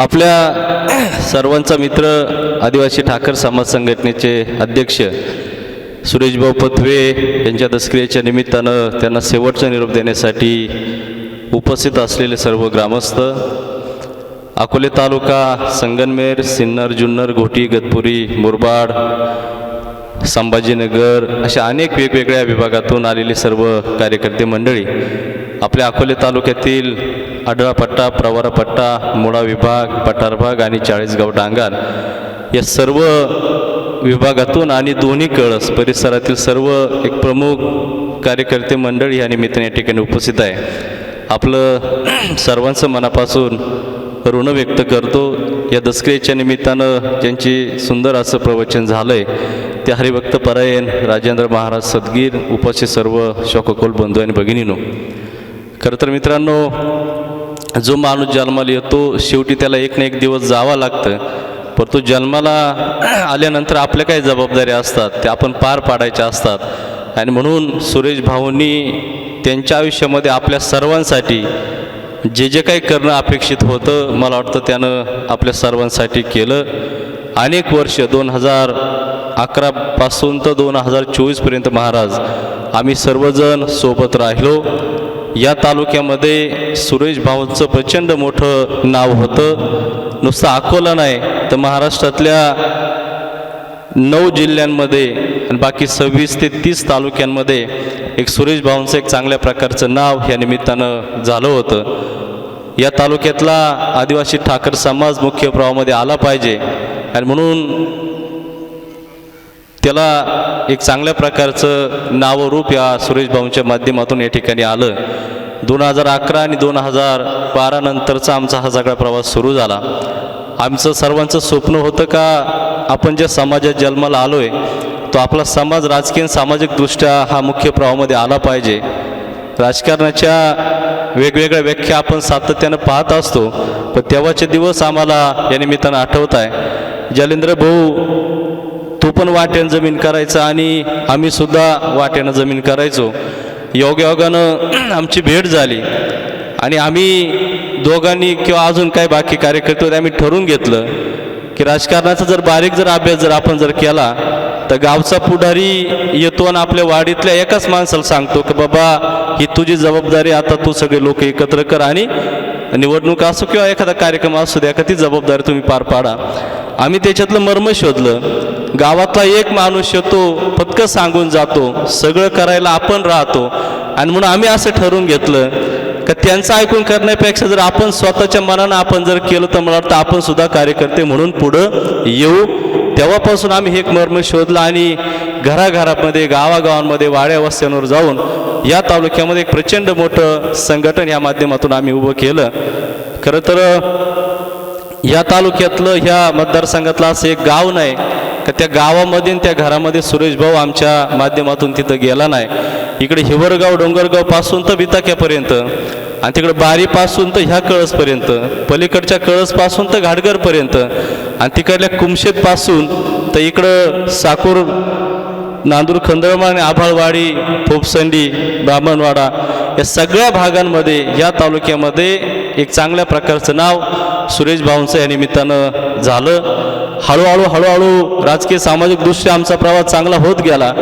आपल्या सर्वांचा मित्र आदिवासी ठाकर समाज संघटनेचे अध्यक्ष सुरेशभाऊ पथवे यांच्या दसक्रियेच्या निमित्तानं त्यांना शेवटचा निरोप देण्यासाठी उपस्थित असलेले सर्व ग्रामस्थ अकोले तालुका संगनमेर सिन्नर जुन्नर घोटी गतपुरी मुरबाड संभाजीनगर अशा अनेक वेगवेगळ्या विभागातून आलेले सर्व कार्यकर्ते मंडळी आपल्या अकोले तालुक्यातील आढळापट्टा प्रवारापट्टा मुळा विभाग पठारभाग आणि चाळीसगाव डांगार या सर्व विभागातून आणि दोन्ही कळस परिसरातील सर्व एक प्रमुख कार्यकर्ते मंडळी या निमित्ताने या ठिकाणी उपस्थित आहे. आपलं सर्वांचं मनापासून ऋण व्यक्त करतो. या दसऱ्याच्या निमित्तानं ज्यांची सुंदर असं प्रवचन झालं आहे ते हरिभक्त परायण राजेंद्र महाराज सदगीर उपस्थित सर्व शोककोल बंधू आणि भगिनीनो. खरं तर मित्रांनो जो माणूस जन्माला येतो शेवटी त्याला एक ना एक दिवस जावं लागतं. परंतु जन्माला आल्यानंतर आपल्या काही जबाबदाऱ्या असतात त्या आपण पार पाडायच्या असतात. आणि म्हणून सुरेश भाऊंनी त्यांच्या आयुष्यामध्ये आपल्या सर्वांसाठी जे जे काही करणं अपेक्षित होतं मला वाटतं त्यानं आपल्या सर्वांसाठी केलं. अनेक वर्ष दोन हजार अकरापासून तर दोन हजार चोवीसपर्यंत महाराज आम्ही सर्वजण सोबत राहिलो. या तालुक्यामध्ये सुरेश भाऊंचं प्रचंड मोठं नाव होतं. नुसतं अकोला नाही तर महाराष्ट्रातल्या नऊ जिल्ह्यांमध्ये आणि बाकी सव्वीस ते तीस तालुक्यांमध्ये एक सुरेश भाऊंचं एक चांगल्या प्रकारचं नाव या निमित्तानं झालं होतं. या तालुक्यातला आदिवासी ठाकर समाज मुख्य प्रवाहामध्ये आला पाहिजे. आणि म्हणून त्याला एक चांगल्या प्रकारचं नावरूप या सुरेश भाऊंच्या माध्यमातून या ठिकाणी आलं. दोन हजार अकरा आणि दोन हजार बारा नंतरचा आमचा हा सगळा प्रवास सुरू झाला. आमचं सर्वांचं स्वप्न होतं का आपण ज्या समाजात जन्माला आलो आहे तो आपला समाज राजकीय सामाजिकदृष्ट्या हा मुख्य प्रवाहामध्ये आला पाहिजे. राजकारणाच्या वेगवेगळ्या व्याख्या आपण सातत्यानं पाहत असतो पण तेव्हाचे दिवस आम्हाला या निमित्तानं आठवत आहे. जलेंद्र भाऊ पण वाट्यानं जमीन करायचा आणि आम्ही सुद्धा वाट्यानं जमीन करायचो. योगायोगानं आमची भेट झाली. आणि आम्ही दोघांनी किंवा अजून काही बाकी कार्यकर्ते होते आम्ही ठरवून घेतलं की राजकारणाचा जर बारीक जर अभ्यास जर आपण जर केला तर गावचा पुढारी येतो आणि आपल्या वाडीतल्या एकाच माणसाला सांगतो की बाबा ही तुझी जबाबदारी आता तू सगळे लोक एकत्र कर आणि निवडणूक असो किंवा एखादा कार्यक्रम असू द्या का ती जबाबदारी तुम्ही पार पाडा. आम्ही त्याच्यातलं मर्म शोधलं. गावातला एक माणूस येतो फक्त सांगून जातो सगळं करायला आपण राहतो. आणि म्हणून आम्ही असं ठरवून घेतलं का त्यांचं ऐकून करण्यापेक्षा जर आपण स्वतःच्या मनानं आपण जर केलं तर मला वाटतं आपण सुद्धा कार्यकर्ते म्हणून पुढं येऊ. तेव्हापासून आम्ही हे एक मर्म शोधलं आणि घराघरामध्ये गावागावांमध्ये वाड्या वस्त्यांवर जाऊन या तालुक्यामध्ये एक प्रचंड मोठं संघटन या माध्यमातून आम्ही उभं केलं. खरं तर या तालुक्यातलं ह्या मतदारसंघातलं असं एक गाव नाही का त्या गावामध्ये त्या घरामध्ये सुरेश भाऊ आमच्या माध्यमातून तिथं गेला नाही. इकडे हिवरगाव डोंगरगावपासून तर बिताक्यापर्यंत आणि तिकडे बारीपासून तर ह्या कळसपर्यंत पलीकडच्या कळसपासून तर घाटघरपर्यंत. आणि तिकडल्या कुमशेतपासून तर इकडं साकूर नांदूर खंदळमान आणि आभाळवाडी फोपसंडी ब्राह्मणवाडा या सगळ्या भागांमध्ये या तालुक्यामध्ये एक चांगल्या प्रकारचं नाव सुरेश भाऊंचं या निमित्तानं झालं. हळूहळू हळूहळू राजकीय सामाजिकदृष्ट्या आमचा प्रवास चांगला होत गेला.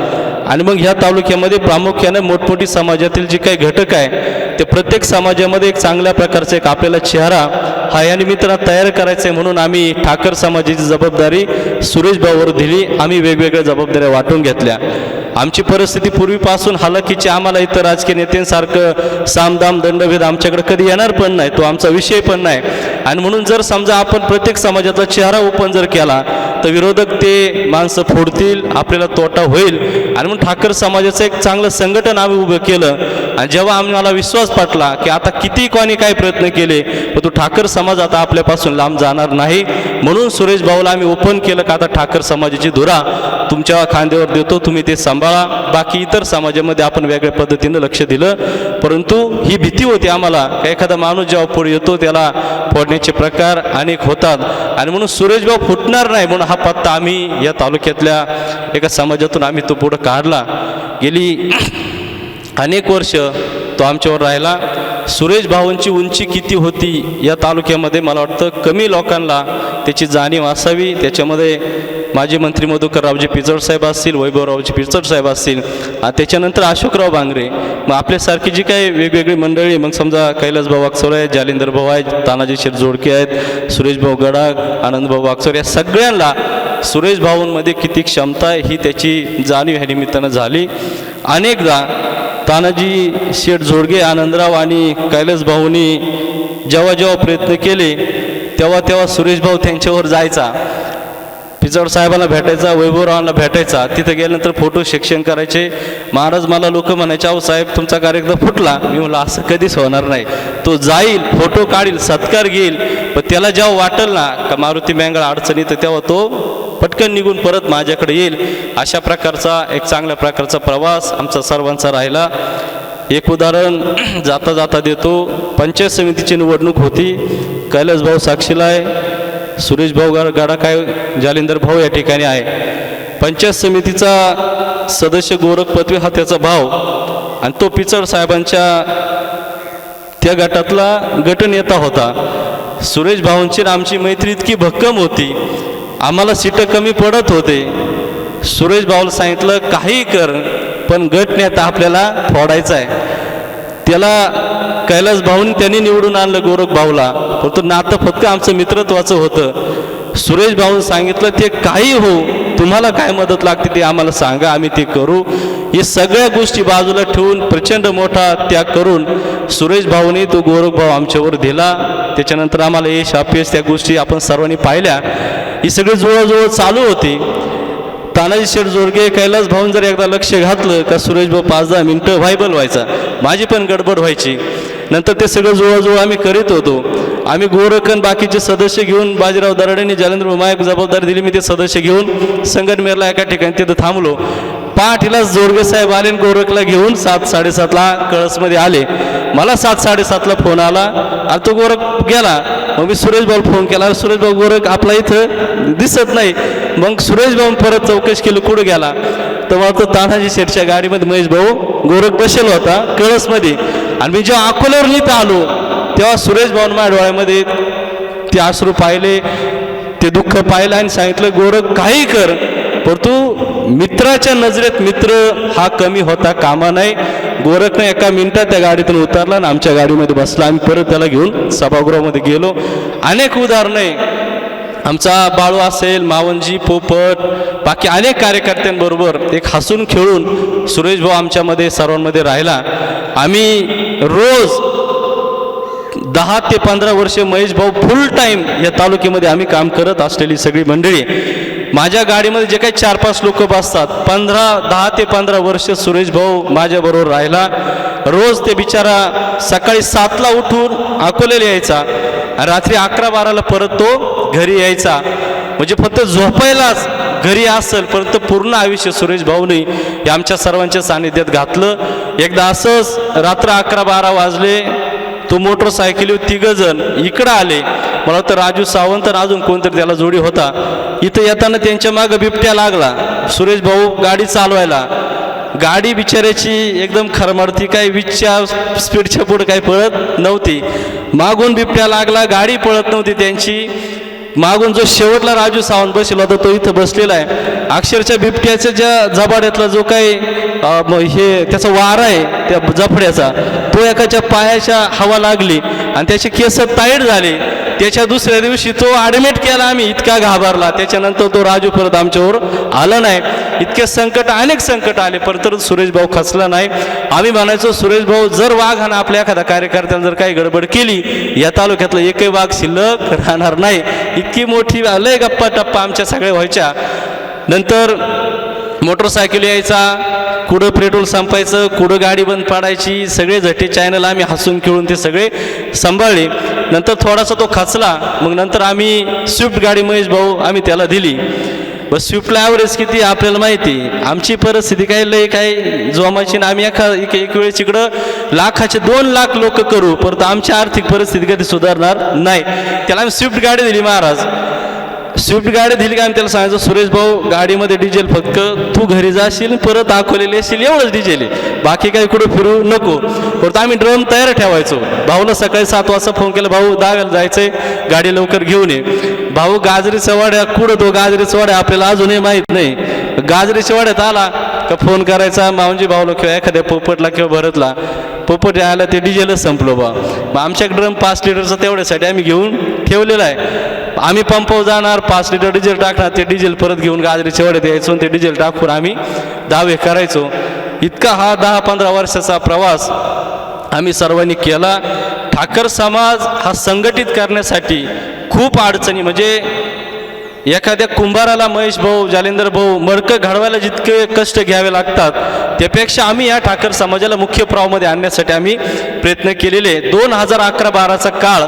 आणि मग ह्या तालुक्यामध्ये प्रामुख्याने मोठमोठी समाजातील जे काही घटक आहे ते प्रत्येक समाजामध्ये एक चांगल्या प्रकारचा एक आपल्याला चेहरा हा या निमित्तानं तयार करायचा आहे म्हणून आम्ही ठाकर समाजाची जबाबदारी सुरेश भाऊवर दिली. आम्ही वेगवेगळ्या जबाबदाऱ्या वाटून घेतल्या. आमची परिस्थिती पूर्वीपासून हालाकीची आम्हाला इतर राजकीय नेत्यांसारखं सामदाम दंडभेद आमच्याकडे कधी येणार पण नाही तो आमचा विषय पण नाही. आणि म्हणून जर समजा आपण प्रत्येक समाजाचा चेहरा ओपन जर केला तर विरोधक ते माणसं फोडतील आपल्याला तोटा होईल. आणि म्हणून ठाकर समाजाचं एक चांगलं संघटन आम्ही उभं केलं. आणि जेव्हा आम्हाला विश्वास पटला की आता किती कोणी काय प्रयत्न केले पण तो ठाकर समाज आता आपल्यापासून लांब जाणार नाही. म्हणून सुरेश भाऊला आम्ही ओपन केलं का आता ठाकर समाजाची धुरा तुमच्या खांद्यावर देतो तुम्ही ते सांभाळा. बाकी इतर समाजामध्ये आपण वेगळ्या पद्धतीनं लक्ष दिलं. परंतु ही भीती होती आम्हाला का एखादा माणूस जेव्हा पुढे येतो त्याला फोडण्याचे प्रकार अनेक होतात. आणि म्हणून सुरेश भाऊ फुटणार नाही म्हणून हा पत्ता आम्ही या तालुक्यातल्या एका समाजातून आम्ही तो पुढं काढला. गेली अनेक वर्ष तो आमच्यावर राहिला. सुरेश भाऊंची उंची किती होती या तालुक्यामध्ये मला वाटतं कमी लोकांना त्याची जाणीव असावी. त्याच्यामध्ये माजी मंत्री मधुकररावजी पिचड साहेब असतील वैभवरावजी पिचड साहेब असतील आणि त्याच्यानंतर अशोकराव बांगरे. मग आपल्यासारखी जी काही वेगवेगळी मंडळी मग समजा कैलासभाऊ भाऊ आहेत जालिंदर भाऊ आहेत तानाजी शेठ जोडके आहेत सुरेश भाऊ गडाख आनंद भाऊ या सगळ्यांना सुरेश भाऊंमध्ये किती क्षमता आहे ही त्याची जाणीव ह्या निमित्तानं झाली. अनेकदा तानाजी शेठ झोडगे आनंदराव आणि कैलास भाऊनी जेव्हा जेव्हा प्रयत्न केले तेव्हा तेव्हा सुरेश भाऊ त्यांच्यावर जायचा. पिचड साहेबांना भेटायचा वैभवरावांना भेटायचा. तिथं गेल्यानंतर फोटो शिक्षण करायचे. महाराज मला लोक म्हणायचे अहो साहेब तुमचा कार्यक्रम फुटला. मी म्हणलं असं कधीच होणार नाही. तो जाईल फोटो काढील सत्कार घेईल. पण त्याला जेव्हा वाटेल ना का मारुती मँगळ अडचणी तर तेव्हा तो पटकन निघून परत माझ्याकडे येईल. अशा प्रकारचा एक चांगल्या प्रकारचा प्रवास आमचा सर्वांचा राहिला. एक उदाहरण जाता जाता देतो. पंचायत समितीची निवडणूक होती. कैलास भाऊ साक्षीला आहे सुरेश भाऊ गा गाडा काय जालिंदर भाऊ या ठिकाणी आहे. पंचायत समितीचा सदस्य गोरख पत्वे हा त्याचा भाव. आणि तो पिचड साहेबांच्या त्या गटातला गटनेता होता. सुरेश भाऊंची आमची मैत्री इतकी भक्कम होती. आम्हाला सीटं कमी पडत होते. सुरेश भाऊला सांगितलं काही कर पण गट नेता आपल्याला फोडायचा आहे. त्याला कैलास भाऊन त्यांनी निवडून आणलं गोरख भाऊला. परंतु नातं फक्त आमचं मित्रत्वाचं होतं. सुरेश भाऊन सांगितलं ते काही हो तुम्हाला काय मदत लागते ते आम्हाला सांगा आम्ही ते करू. हे सगळ्या गोष्टी बाजूला ठेवून प्रचंड मोठा त्याग करून सुरेश भाऊने तो गोरख भाऊ आमच्यावर दिला. त्याच्यानंतर आम्हाला यश अपयश त्या गोष्टी आपण सर्वांनी पाहिल्या. ही सगळी जुळवाजुळव चालू होती. तानाजी शेठ जोडगे कैलास भाऊन जर एकदा लक्ष घातलं का सुरेश भाऊ पाच दहा मिनटं व्हायबल व्हायचा माझी पण गडबड व्हायची. नंतर ते सगळं जुळवाजुळव आम्ही करीत होतो. आम्ही गोरखन बाकीचे सदस्य घेऊन बाजीराव दराडेंनी जालेंद्र मायक जबाबदारी दिली. मी ते सदस्य घेऊन संगनमेरला एका ठिकाणी तिथं थांबलो. पहाटेला जोडगे साहेब आले गोरखला घेऊन सात साडेसातला कळसमध्ये आले. मला सात साडेसातला फोन आला. आणि तो गोरख गेला. मग मी सुरेश भाऊ फोन केला. सुरेश भाऊ गोरख आपला इथं दिसत नाही. मग सुरेश भाऊ परत चौकशी केली कुठं गेला? तेव्हा तो तानाजी शेठच्या गाडीमध्ये महेश भाऊ गोरख बसेल होता कळसमध्ये. आणि मी जेव्हा अकोल्यावर लिहित आलो तेव्हा सुरेश भाऊन माझ्या डोळ्यामध्ये ते आश्रू पाहिले ते दुःख पाहिलं आणि सांगितलं गोरख काही कर. परंतु मित्राच्या नजरेत मित्र हा कमी होता कामा नाही. गोरखनं एका मिनिटात त्या गाडीतून उतरला आणि आमच्या गाडीमध्ये बसला. आम्ही परत त्याला घेऊन सभागृहामध्ये गेलो. अनेक उदाहरणं. आहे आमचा बाळू असेल मावंजी पोपट बाकी अनेक कार्यकर्त्यांबरोबर एक हसून खेळून सुरेश भाऊ आमच्यामध्ये सर्वांमध्ये राहिला. आम्ही रोज दहा ते पंधरा वर्षे महेश भाऊ फुल टाईम या तालुक्यामध्ये आम्ही काम करत असलेली सगळी मंडळी. माझ्या गाडीमध्ये जे काही चार पाच लोक बसतात पंधरा दहा ते पंधरा वर्ष सुरेश भाऊ माझ्याबरोबर राहिला. रोज ते बिचारा सकाळी सातला उठून अकोलेला यायचा. रात्री अकरा बाराला परत तो घरी यायचा. म्हणजे फक्त झोपायलाच घरी असेल परंतु पूर्ण आयुष्य सुरेश भाऊने हे आमच्या सर्वांच्या सानिध्यात घातलं. एकदा असंच रात्र अकरा बारा वाजले तो मोटरसायकलीवर तिघ जण इकडं आले. मला वाटतं राजू सावंत अजून कोणतरी त्याला जोडी होता. इथं येताना त्यांच्या मागं बिबट्या लागला. सुरेश भाऊ गाडी चालवायला. गाडी बिचाऱ्याची एकदम खरमडती काही विचच्या स्पीडच्या पुढं काही पळत नव्हती. मागून बिबट्या लागला गाडी पळत नव्हती त्यांची. मागून जो शेवटला राजू सावंत बसला होता तो इथं बसलेला आहे. अक्षरशः बिबट्याच्या ज्या जबाड्यातला जो काही हे त्याचा वारा आहे त्या जफड्याचा तो एकाच्या पायाच्या हवा लागली आणि त्याचे केस ताईट झाले. त्याच्या दुसऱ्या दिवशी तो ॲडमिट केला आम्ही इतका घाबरला. त्याच्यानंतर तो राजू परत आमच्यावर आला नाही. इतके संकट अनेक संकट आले. परत सुरेश भाऊ खचला नाही. आम्ही म्हणायचो सुरेश भाऊ जर वाघानं आपल्या एखाद्या कार्यकर्त्यानं जर काही गडबड केली या तालुक्यातलं एकही वाघ शिल्लक राहणार नाही. इतकी मोठी लय गप्पा टप्पा आमच्या सगळ्या व्हायच्या. नंतर मोटरसायकल यायचा कुठं पेट्रोल संपायचं कुठं गाडी बंद पाडायची सगळे झटे चॅनल आम्ही हसून खेळून ते सगळे सांभाळले. नंतर थोडासा तो खचला मग नंतर आम्ही स्विफ्ट गाडी महेश भाऊ आम्ही त्याला दिली. बस स्विफ्टला ॲव्हरेज किती आपल्याला माहिती? आमची परिस्थिती काय लय काय जोमाची ना आम्ही एका एक एक वेळेस इकडं लाखाचे दोन लाख लोक करू परंतु आमची आर्थिक परिस्थिती कधी सुधारणार नाही. त्याला आम्ही स्विफ्ट गाडी दिली महाराज. स्विफ्ट गाडी दिली का? आणि त्याला सांगायचं सुरेश भाऊ गाडीमध्ये डिझेल फक्त तू घरी जाशील परत दाखवलेली असेल एवढंच डिझेल आहे. बाकी काही कुठं फिरू नको. परत आम्ही ड्रम तयार ठेवायचो. भाऊला सकाळी सात वाजता फोन केला भाऊ दागायला जायचंय गाडी लवकर घेऊन ये. भाऊ गाजरीचं वाड्या कुठं तो गाजरीचं वाड्या आपल्याला अजूनही माहीत नाही. गाजरीच्या वाड्यात आला का फोन करायचा? मावजी भाऊला किंवा एखाद्या पोपटला किंवा भरतला. पोपट आला ते डिझेलच संपलो बा. मग आमच्या ड्रम पाच लिटरचा तेवढ्यासाठी आम्ही घेऊन ठेवलेला आहे. आम्ही पंपावर जाणार पाच लिटर डिझेल टाकणार ते डिझेल परत घेऊन गाजरीच्या वाड्यात यायचो आणि ते डिझेल टाकून आम्ही दावे करायचो. इतका हा दहा पंधरा वर्षाचा प्रवास आम्ही सर्वांनी केला. ठाकर समाज हा संघटित करण्यासाठी खूप अडचणी म्हणजे एखाद्या कुंभाराला महेश भाऊ जालिंदर भाऊ मडकं घडवायला जितके कष्ट घ्यावे लागतात त्यापेक्षा आम्ही या ठाकर समाजाला मुख्य प्रवाहामध्ये आणण्यासाठी आम्ही प्रयत्न केलेले दोन हजार अकरा बाराचा काळ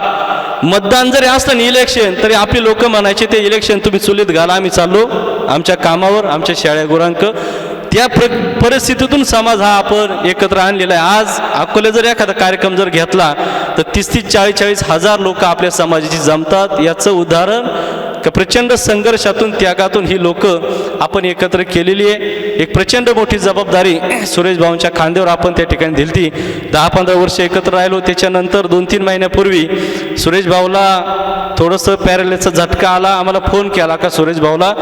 मतदान जरी असलं ना इलेक्शन तरी आपली लोक म्हणायचे ते इलेक्शन तुम्ही चुलीत घाला आम्ही चाललो आमच्या कामावर आमच्या शाळ्या गुरांक. त्या प्र परिस्थितीतून समाज हा आपण एकत्र आणलेला आहे. आज अकोले जर एखादा कार्यक्रम जर घेतला तर तीस तीस चाळीस चाळीस हजार लोक आपल्या समाजाची जमतात. याचं उदाहरण का प्रचंड संघर्षातून त्यागातून ही लोक आपण एकत्र केलेली आहे. एक प्रचंड मोठी जबाबदारी सुरेश भाऊंच्या खांद्यावर आपण त्या ठिकाणी दिलती. दहा पंधरा वर्ष एकत्र राहिलो. त्याच्यानंतर दोन तीन महिन्यापूर्वी सुरेश भाऊला थोडंसं पॅरेलेसचा झटका आला. आम्हाला फोन केला का सुरेश भाऊला?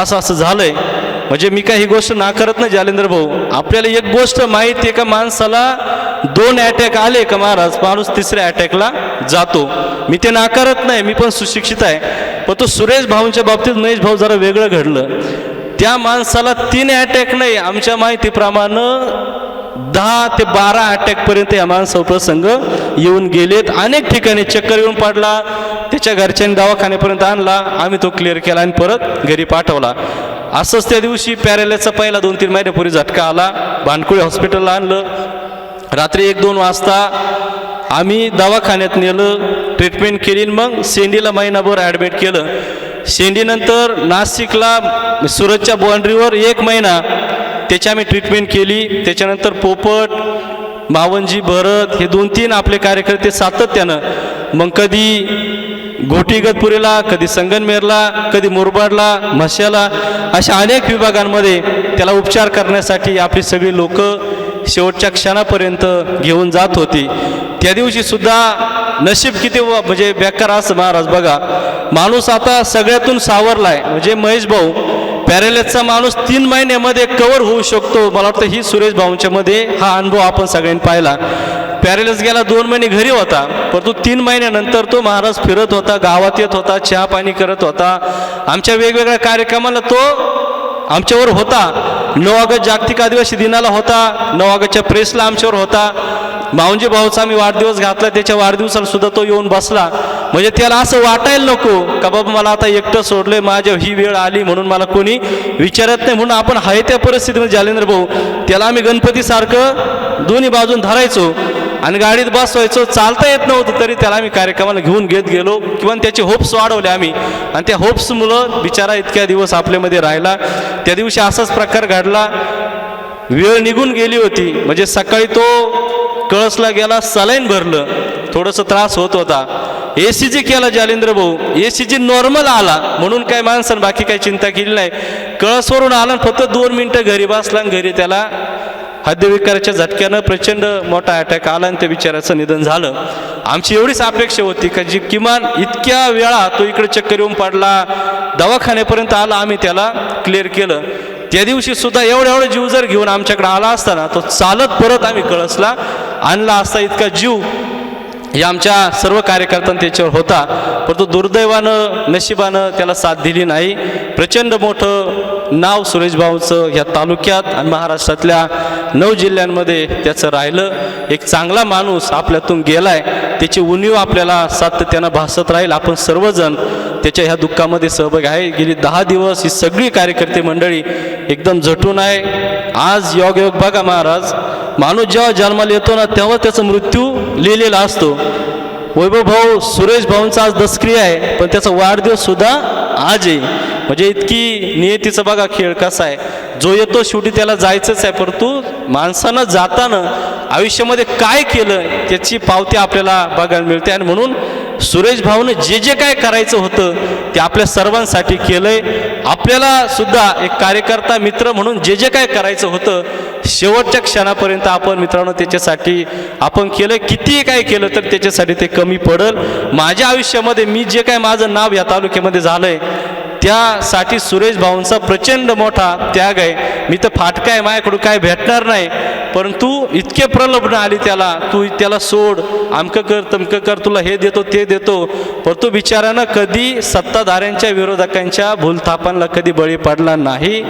असं असं झालंय. म्हणजे मी काही ही गोष्ट नाकारत नाही जालेंद्र भाऊ. आपल्याला एक गोष्ट माहिती आहे का? माणसाला दोन अटॅक आले का महाराज? माणूस तिसऱ्या अटॅकला जातो. मी ते नाकारत नाही मी पण सुशिक्षित आहे. पण तो सुरेश भाऊंच्या बाबतीत महेश भाऊ जरा वेगळं घडलं. त्या माणसाला तीन अटॅक नाही आमच्या माहितीप्रमाणे दहा ते बारा अटॅकपर्यंत या माणसावर प्रसंग येऊन गेलेत. अनेक ठिकाणी चक्कर येऊन पाडला त्याच्या घरच्यांनी दवाखान्यापर्यंत आणला आम्ही तो क्लिअर केला आणि परत घरी पाठवला. असंच त्या दिवशी पॅरेलाचा पहिला दोन तीन महिन्यापूर्वी झटका आला. भानकुळे हॉस्पिटलला आणलं. रात्री एक दोन वाजता आम्ही दवाखान्यात नेलं ट्रीटमेंट केली आणि मग शेंडीला महिनाभर ॲडमिट केलं. शेंडीनंतर नाशिकला सुरतच्या बाउंड्रीवर एक महिना त्याची आम्ही ट्रीटमेंट केली. त्याच्यानंतर पोपट मावंजी भरत हे दोन तीन आपले कार्यकर्ते सातत्यानं मग कधी घोटीगतपुरीला कधी संगनमेरला कधी मुरबाडला म्हश्याला अशा अनेक विभागांमध्ये त्याला उपचार करण्यासाठी आपली सगळी लोकं शेवटच्या क्षणापर्यंत घेऊन जात होती. त्या दिवशी सुद्धा नशीब किती व- म्हणजे बेकार असं महाराज बघा. माणूस आता सगळ्यातून सावरलाय. म्हणजे महेश भाऊ पॅरेलेसचा माणूस तीन महिन्यामध्ये कव्हर होऊ शकतो. मला वाटतं ही सुरेश भाऊंच्या मध्ये हा अनुभव आपण सगळ्यांनी पाहिला. पॅरेलेस गेला दोन महिने घरी होता. परंतु तीन महिन्यानंतर तो महाराज फिरत होता गावात येत होता चहा पाणी करत होता. आमच्या वेगवेगळ्या कार्यक्रमाला तो आमच्यावर होता. नऊ ऑगस्ट जागतिक आदिवासी दिनाला होता. नऊ ऑगस्टच्या प्रेसला आमच्यावर होता. भाऊंजी भाऊचा आम्ही वाढदिवस घातला. त्याच्या वाढदिवसाला सुद्धा तो येऊन बसला. म्हणजे त्याला असं वाटायला नको का बाबा मला आता एकटं सोडलंय माझ्या ही वेळ आली म्हणून मला कोणी विचारत नाही. म्हणून आपण आहे त्या परिस्थितीमध्ये जालेंद्र भाऊ. त्याला आम्ही गणपतीसारखं दोन्ही बाजून धरायचो. आणि गाडीत बसवायचो चालता येत नव्हतं तरी त्याला आम्ही कार्यक्रमाला घेऊन घेत गेलो. किंवा त्याचे होप्स वाढवले आम्ही. आणि त्या होप्स मुलं बिचारा इतक्या दिवस आपल्यामध्ये राहिला. त्या दिवशी असाच प्रकार घडला. वेळ निघून गेली होती. म्हणजे सकाळी तो कळसला गेला सलाईन भरलं. थोडंसं त्रास होत होता. ए सी जी केला जालेंद्र भाऊ. ए सी जी नॉर्मल आला. म्हणून काय माणसानं बाकी काही चिंता केली नाही. कळसवरून आला आणि फक्त दोन मिनटं घरी बसला आणि घरी त्याला हृदयविकाराच्या झटक्यानं प्रचंड मोठा अटॅक आला आणि त्या बिचाराचं निधन झालं. आमची एवढीच अपेक्षा होती का जी किमान इतक्या वेळा तो इकडे चक्कर येऊन पडला दवाखान्यापर्यंत आला आम्ही त्याला क्लिअर केलं. त्या दिवशी सुद्धा एवढा एवढा जीव जर घेऊन आमच्याकडे आला असताना तो चालत परत आम्ही कळसला आणला असता इतका जीव. हे आमच्या सर्व कार्यकर्त्यांना त्याच्यावर होता परंतु दुर्दैवानं नशिबानं त्याला साथ दिली नाही. प्रचंड मोठं नाव सुरेशभाऊंचं ह्या तालुक्यात आणि महाराष्ट्रातल्या नऊ जिल्ह्यांमध्ये त्याचं राहिलं. एक चांगला माणूस आपल्यातून गेलाय. त्याची उणीव आपल्याला सातत्यानं भासत राहील. आपण सर्वजण त्याच्या ह्या दुःखामध्ये सहभागी आहे. गेली दहा दिवस ही सगळी कार्यकर्ते मंडळी एकदम झटून आहे. आज योग योग बघा महाराज. माणूस जेव्हा जन्माला येतो ना तेव्हा त्याचा मृत्यू लिहिलेला असतो. वैभव भाऊ सुरेश भाऊंचा आज दसक्रिया आहे. पण त्याचा वाढदिवस सुद्धा आज आहे. म्हणजे इतकी नियतीचा बघा खेळ कसा आहे. जो येतो शेवटी त्याला जायचंच आहे परंतु माणसानं जाताना आयुष्यामध्ये काय केलं त्याची पावती आपल्याला बघायला मिळते. आणि म्हणून सुरेश भाऊनं जे जे काय करायचं होतं ते आपल्या सर्वांसाठी केलंय. आपल्याला सुद्धा एक कार्यकर्ता मित्र म्हणून जे जे काय करायचं होतं शेवटच्या क्षणापर्यंत आपण मित्रांनो त्याच्यासाठी आपण केलं कितीही काय केलं तर त्याच्यासाठी ते कमी पडल. माझ्या आयुष्यामध्ये मी जे काय माझं नाव या तालुक्यामध्ये झालंय त्यासाठी सुरेश भाऊंचा प्रचंड मोठा त्याग आहे. मी तर फाटका आहे माझ्याकडून काय भेटणार नाही. परंतु इतके प्रलोभन आली त्याला तू त्याला सोड आमकं कर तमकं कर तुला हे देतो ते देतो. पण तो बिचारानं कधी सत्ताधाऱ्यांच्या विरोधकांच्या भूलथापांना कधी बळी पडला नाही.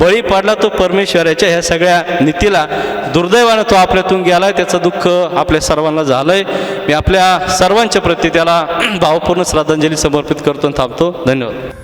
बळी पडला तो परमेश्वराच्या ह्या सगळ्या नीतीला. दुर्दैवानं तो आपल्यातून गेला त्याचं दुःख आपल्या सर्वांना झालंय. मी आपल्या सर्वांच्या प्रती त्याला भावपूर्ण श्रद्धांजली समर्पित करतो थांबतो. धन्यवाद.